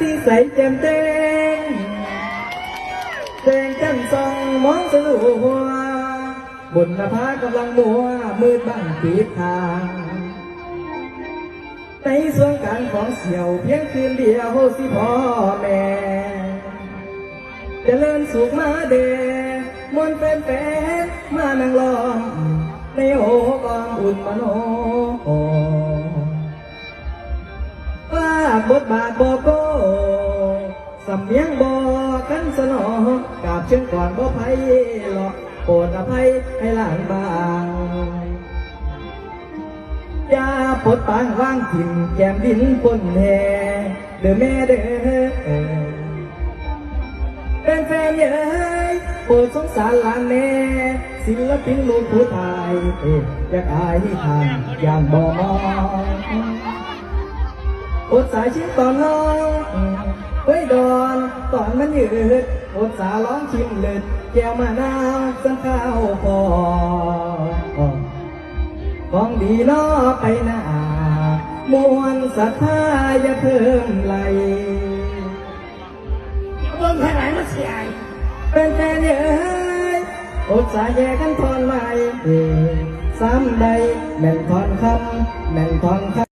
ที่ใสแจ่มแจ้งแสงจันทร์องมองสลัวบนหน้าผากำลังมัวมืดบังปิดทางในส่วนกางของเสี่ยวเพียงคืนเดียวสิพ่อแม่จะเลินสุขมาเดมวนแฟนแฟนมานั่งล้อมในโอกองอุ่นมโน บทบาทบอกโก้สำเนียงบอกกันสนอกราบเชิญก่อนบ่ไพ่หรอกโปรดอภัยให้หลานบางยาปดปางว่างถิ่นแกมดินปนแห่เด้อแม่เด้อเป็นแฟนเย้ยโปรดสงสารหลานแม่ศิลปินลูกผู้ไทยอยากอายทางอย่างบ่มอง อดสายชิ้นตอนน้องเฮ้ยดอนตอนมันยืดอดสาร้องชิมเลิดแก้วมะนาวสังข้าวพอของดีล้อไปหน้ามวลศรัทธาอย่าเพิ่มไหลเบิ่งให้ไหนมาเสียเป็นแฟนเย้ยอดสายแยกกันทอนไว้เอ่ยซ้ำใดแม่นทอนคำแม่นทอนคำ